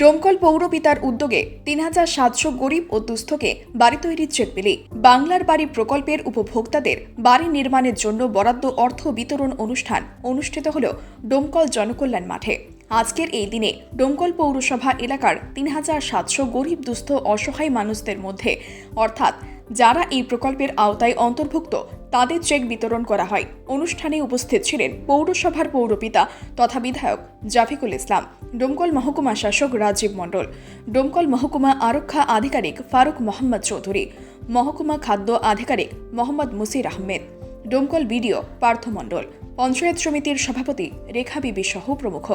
ডোমকল পৌর পিতার উদ্যোগে তিন হাজার সাতশো গরিব ও দুস্থকে বাড়ি তৈরির চেক পেলে বাংলার বাড়ি প্রকল্পের উপভোক্তাদের বাড়ি নির্মাণের জন্য বরাদ্দ অর্থ বিতরণ অনুষ্ঠান অনুষ্ঠিত হল ডোমকল জনকল্যাণ মাঠে। আজকের এই দিনে ডোমকল পৌরসভা এলাকার তিন হাজার সাতশো গরিব, দুস্থ, অসহায় মানুষদের মধ্যে, অর্থাৎ যারা এই প্রকল্পের আওতায় অন্তর্ভুক্ত তাদের চেক বিতরণ করা হয়। অনুষ্ঠানে উপস্থিত ছিলেন পৌরসভার পৌরপিতা তথা বিধায়ক জাফিকুল ইসলাম, ডোমকল মহকুমা শাসক রাজীব মণ্ডল, ডোমকল মহকুমা আরক্ষা আধিকারিক ফারুক মোহাম্মদ চৌধুরী, মহকুমা খাদ্য আধিকারিক মোহাম্মদ মুসির আহমেদ, ডোমকল বিডিও পার্থ মণ্ডল পঞ্চায়েত সমিতির সভাপতি রেখা বিবি সহ প্রমুখ।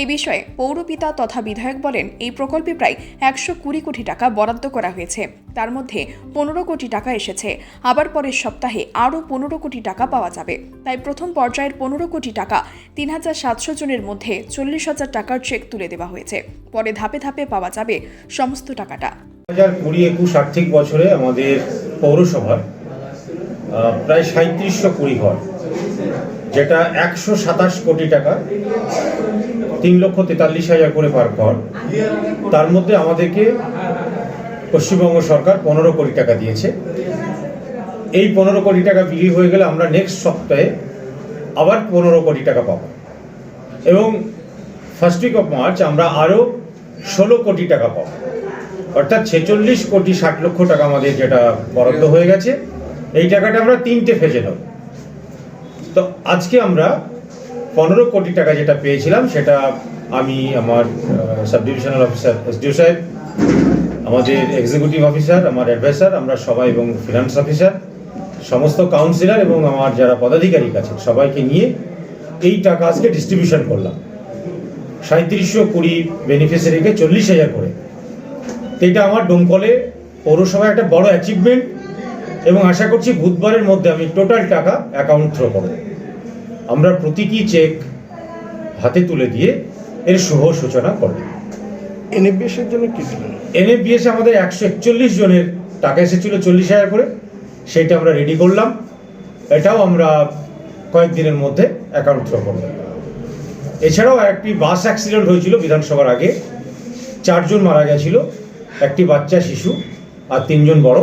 এই বিষয়ে পৌরপিতা তথা বিধায়ক বলেন, এই প্রকল্পে প্রায় একশো কুড়ি কোটি টাকা বরাদ্দ করা হয়েছে। তার মধ্যে পনেরো কোটি টাকা এসেছে। আবার পরের সপ্তাহে আরও পনেরো কোটি টাকা পাওয়া যাবে। তাই প্রথম পর্যায়ের পনেরো কোটি টাকা তিন হাজার সাতশো জনের মধ্যে চল্লিশ হাজার টাকার চেক তুলে দেওয়া হয়েছে। পরে ধাপে ধাপে পাওয়া যাবে সমস্ত টাকাটা। হাজার কুড়ি একুশ আর্থিক বছরে আমাদের পৌরসভার প্রায় সাঁত্রিশশো কুড়ি ঘর। যেটা একশো সাতাশ কোটি টাকা, তিন লক্ষ তেতাল্লিশ হাজার করে পার ঘর। তার মধ্যে আমাদেরকে পশ্চিমবঙ্গ সরকার পনেরো কোটি টাকা দিয়েছে। এই পনেরো কোটি টাকা বিলি হয়ে গেলে আমরা নেক্সট সপ্তাহে আবার পনেরো কোটি টাকা পাবো। এবং ফার্স্ট উইক অফ মার্চ আমরা আরও ষোলো কোটি টাকা পাবো। অর্থাৎ ছেচল্লিশ কোটি ষাট লক্ষ টাকা আমাদের যেটা বরাদ্দ হয়ে গেছে। এই টাকাটা আমরা তিনটে ফেজে নেব। তো আজকে আমরা পনেরো কোটি টাকা যেটা পেয়েছিলাম, সেটা আমি আমার সাব ডিভিশনাল অফিসার এসডিও সাহেব, আমাদের এক্সিকিউটিভ অফিসার আমার অ্যাডভাইসার আমরা সবাই এবং ফিনান্স অফিসার সমস্ত কাউন্সিলর এবং আমার যারা পদাধিকারী আছে সবাইকে নিয়ে এই টাকা আজকে ডিস্ট্রিবিউশন করলাম। সাঁত্রিশশো কুড়ি বেনিফিসিয়ারিকে চল্লিশ হাজার করে। তো এটা আমার ডোমকলে পৌরসভায় একটা বড় অ্যাচিভমেন্ট এবং আশা করছি বুধবারের মধ্যে আমি টোটাল টাকা অ্যাকাউন্ট থ্রো করব আমরা প্রতিটি চেক হাতে তুলে দিয়ে এর শুভ সূচনা করব এনএফবিএস এর জন্য কি দিলেন এনএফবিএস আমাদের একশো একচল্লিশ জনের টাকা এসেছিল চল্লিশ হাজার করে। সেটা আমরা রেডি করলাম। এটাও আমরা কয়েকদিনের মধ্যে অ্যাকাউন্ট থ্রো করব এছাড়াও একটি বাস অ্যাক্সিডেন্ট হয়েছিল বিধানসভার আগে। চারজন মারা গেছিল। একটি বাচ্চা শিশু আর তিনজন বড়।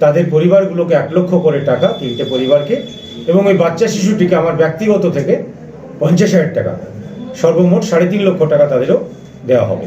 তাদের পরিবারগুলোকে এক লক্ষ করে টাকা তিনটে পরিবারকে এবং ওই বাচ্চা শিশুটিকে আমার ব্যক্তিগত থেকে পঞ্চাশ হাজার টাকা। সর্বমোট সাড়ে তিন লক্ষ টাকা তাদেরও দেওয়া হবে।